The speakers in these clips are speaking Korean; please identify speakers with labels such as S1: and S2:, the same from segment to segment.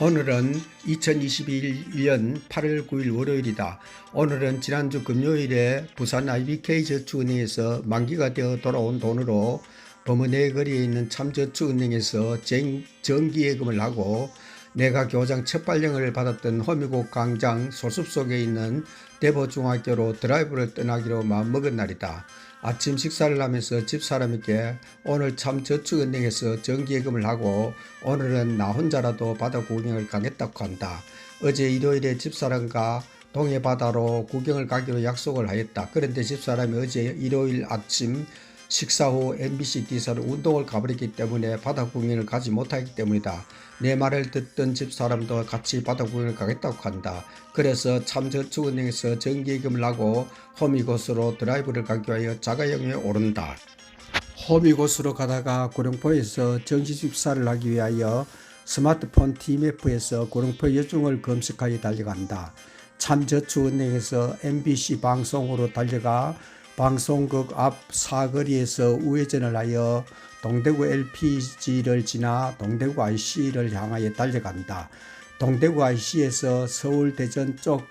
S1: 오늘은 2021년 8월 9일 월요일이다. 오늘은 지난주 금요일에 부산 IBK 저축은행에서 만기가 되어 돌아온 돈으로 범은의 거리에 있는 참저축은행에서 정- 정기예금을 하고 내가 교장 첫 발령을 받았던 호미곶 광장 소숲 속에 있는 대보중학교로 드라이브를 떠나기로 마음먹은 날이다. 아침 식사를 하면서 집사람에게 오늘 참 저축은행에서 정기예금을 하고 오늘은 나 혼자라도 바다 구경을 가겠다고 한다. 어제 일요일에 집사람과 동해 바다로 구경을 가기로 약속을 하였다. 그런데 집사람이 어제 일요일 아침 식사 후 MBC 기사로 운동을 가버렸기 때문에 바다 구경을 가지 못하기 때문이다. 내 말을 듣던 집사람도 같이 바다 구경을 가겠다고 한다. 그래서 참저축은행에서 정기예금을 하고 호미곶으로 드라이브를 가기 위하여 자가용에 오른다. 호미곶으로 가다가 구룡포에서 정시 집사를 하기 위하여 스마트폰 TMF에서 구룡포 여중을 검색하여 달려간다. 참저축은행에서 MBC 방송으로 달려가 방송국 앞 사거리에서 우회전을 하여 동대구 LPG를 지나 동대구 IC를 향하여 달려간다. 동대구 IC에서 서울 대전 쪽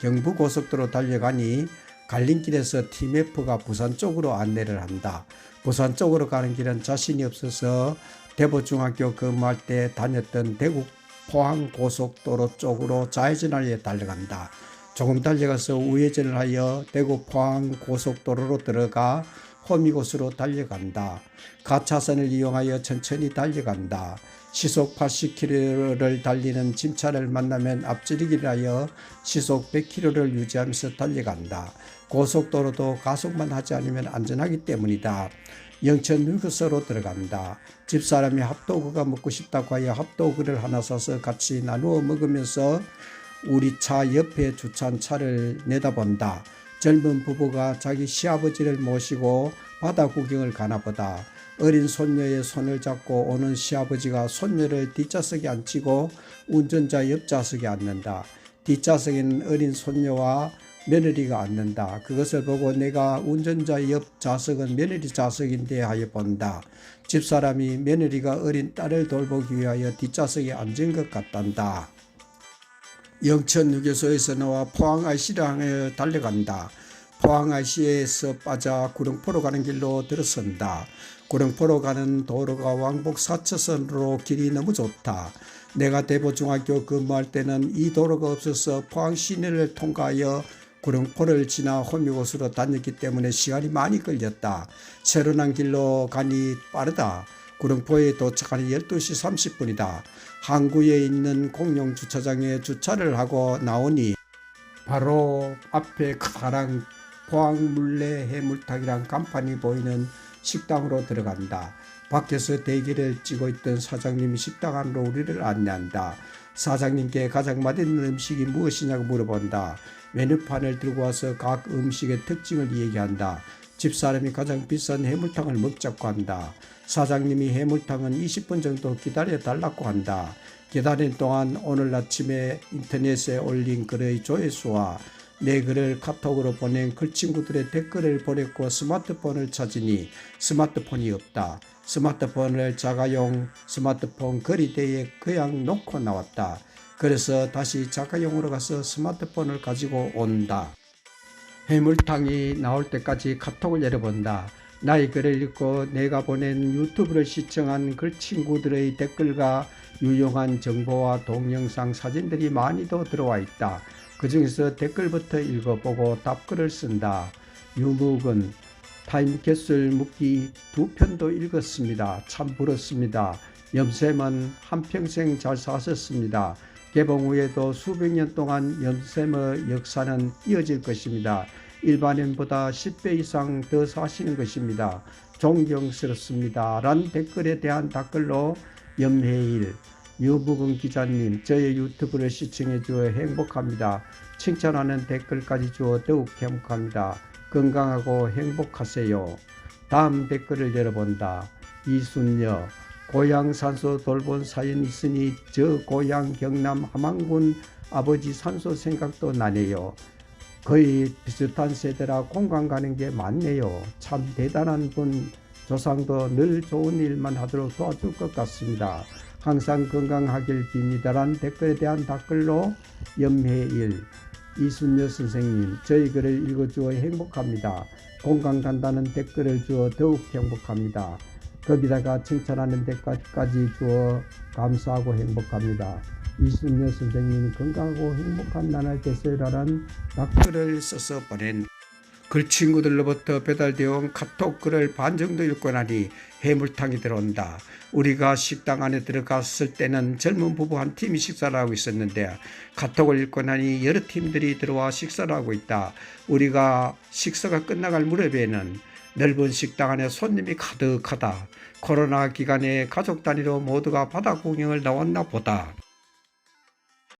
S1: 경부고속도로 달려가니 갈림길에서 TMF가 부산 쪽으로 안내를 한다. 부산 쪽으로 가는 길은 자신이 없어서 대보중학교 근무할 때 다녔던 대구 포항 고속도로 쪽으로 좌회전하여 달려간다. 조금 달려가서 우회전을 하여 대구 포항 고속도로로 들어가 호미곶으로 달려간다. 가차선을 이용하여 천천히 달려간다. 시속 80km를 달리는 짐차를 만나면 앞지르기를 하여 시속 100km를 유지하면서 달려간다. 고속도로도 가속만 하지 않으면 안전하기 때문이다. 영천 누구서로 들어간다. 집사람이 핫도그가 먹고 싶다고 하여 핫도그를 하나 사서 같이 나누어 먹으면서 우리 차 옆에 주차한 차를 내다본다. 젊은 부부가 자기 시아버지를 모시고 바다 구경을 가나 보다. 어린 손녀의 손을 잡고 오는 시아버지가 손녀를 뒷좌석에 앉히고 운전자 옆좌석에 앉는다. 뒷좌석에는 어린 손녀와 며느리가 앉는다. 그것을 보고 내가 운전자 옆 좌석은 며느리 좌석인데 하여 본다. 집사람이 며느리가 어린 딸을 돌보기 위하여 뒷좌석에 앉은 것 같단다. 영천휴게소에서 나와 포항 IC를 향해 달려간다. 포항 IC에서 빠져 구릉포로 가는 길로 들어선다. 구릉포로 가는 도로가 왕복 4차선으로 길이 너무 좋다. 내가 대보중학교 근무할 때는 이 도로가 없어서 포항 시내를 통과하여 구릉포를 지나 호미곶으로 다녔기 때문에 시간이 많이 걸렸다. 새로 난 길로 가니 빠르다. 구릉포에 도착하니 12시 30분이다. 항구에 있는 공용 주차장에 주차를 하고 나오니 바로 앞에 커다란 포항물레 해물탕이란 간판이 보이는 식당으로 들어간다. 밖에서 대기를 찌고 있던 사장님이 식당 안으로 우리를 안내한다. 사장님께 가장 맛있는 음식이 무엇이냐고 물어본다. 메뉴판을 들고 와서 각 음식의 특징을 얘기한다. 집사람이 가장 비싼 해물탕을 먹자고 한다. 사장님이 해물탕은 20분 정도 기다려 달라고 한다. 기다리는 동안 오늘 아침에 인터넷에 올린 글의 조회수와 내 글을 카톡으로 보낸 글 친구들의 댓글을 보냈고 스마트폰을 찾으니 스마트폰이 없다. 스마트폰을 자가용 스마트폰 거리대에 그냥 놓고 나왔다. 그래서 다시 자가용으로 가서 스마트폰을 가지고 온다. 해물탕이 나올 때까지 카톡을 열어본다. 나의 글을 읽고 내가 보낸 유튜브를 시청한 글 친구들의 댓글과 유용한 정보와 동영상 사진들이 많이도 들어와 있다. 그 중에서 댓글부터 읽어보고 답글을 쓴다. 유묵은 타임캡슐 묵기 두 편도 읽었습니다. 참 부럽습니다. 염쌤은 한평생 잘 사셨습니다. 개봉 후에도 수백 년 동안 염쌤의 역사는 이어질 것입니다. 일반인보다 10배 이상 더 사시는 것입니다. 존경스럽습니다. 란 댓글에 대한 댓글로 염해일, 유부근 기자님, 저의 유튜브를 시청해 주어 행복합니다. 칭찬하는 댓글까지 주어 더욱 행복합니다. 건강하고 행복하세요. 다음 댓글을 열어본다. 이순여, 고향 산소 돌본 사연 있으니 저 고향 경남 함안군 아버지 산소 생각도 나네요. 거의 비슷한 세대라 공감 가는 게 많네요. 참 대단한 분 조상도 늘 좋은 일만 하도록 도와줄 것 같습니다. 항상 건강하길 빕니다란 댓글에 대한 댓글로 염해일 이순여 선생님 저희 글을 읽어주어 행복합니다. 공감 간다는 댓글을 주어 더욱 행복합니다. 거기다가 칭찬하는 댓글까지 주어 감사하고 행복합니다. 이순여 선생님 건강하고 행복한 나날 되세요라는 댓글을 써서 보낸 글 친구들로부터 배달되어 온 카톡 글을 반 정도 읽고 나니 해물탕이 들어온다. 우리가 식당 안에 들어갔을 때는 젊은 부부 한 팀이 식사를 하고 있었는데 카톡을 읽고 나니 여러 팀들이 들어와 식사를 하고 있다. 우리가 식사가 끝나갈 무렵에는 넓은 식당 안에 손님이 가득하다. 코로나 기간에 가족 단위로 모두가 바다 구경을 나왔나 보다.